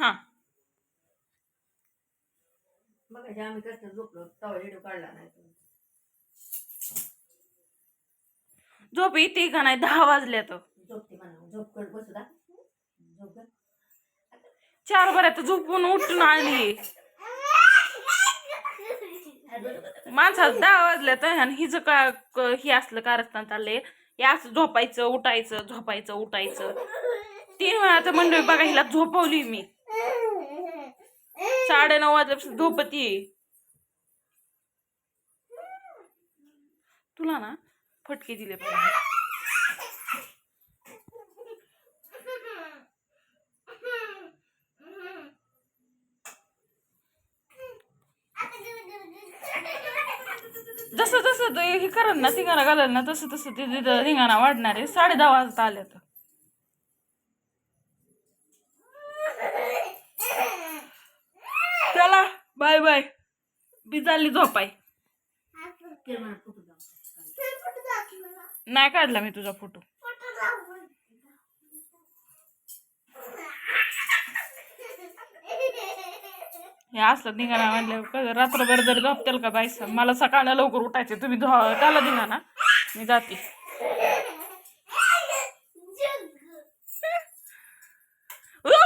हा. मग आम्ही कसं झोपलो तवा व्हिडिओ काढला नाही तुम्ही. झोप येते का नाही? दहा वाजल्या तर. झोपते म्हणा झोप कर बसू दा. झोप कर. चार बऱ्यात झोपून उठून आली. माणसात दहा वाजल्या तर आणि हिचं का क- हे असलं कारस्थान चाललंय. हे असं झोपायचं उठायचं झोपायचं उठायचं. तीन वेळा तर मंडळी बघा हिला झोपवली मी. साडे नऊ वाजल्यापासून झोपती तुला ना फटके दिले पाहिजे. जसं जसं हे करण ना धिंगाणा घालल ना तसं तसं ते तिथं धिंगाणा वाढणार आहे. साडे दहा वाजता आल्या तर बाय बाय. मी चालली झोपाय. नाही काढला मी तुझा फोटो. हे असलं धिंगाणा म्हणलं रात्रभर जर झोपतेल का बाई मला सकाळला लवकर उठायचे तुम्ही झो- त्याला ना. मी जाते.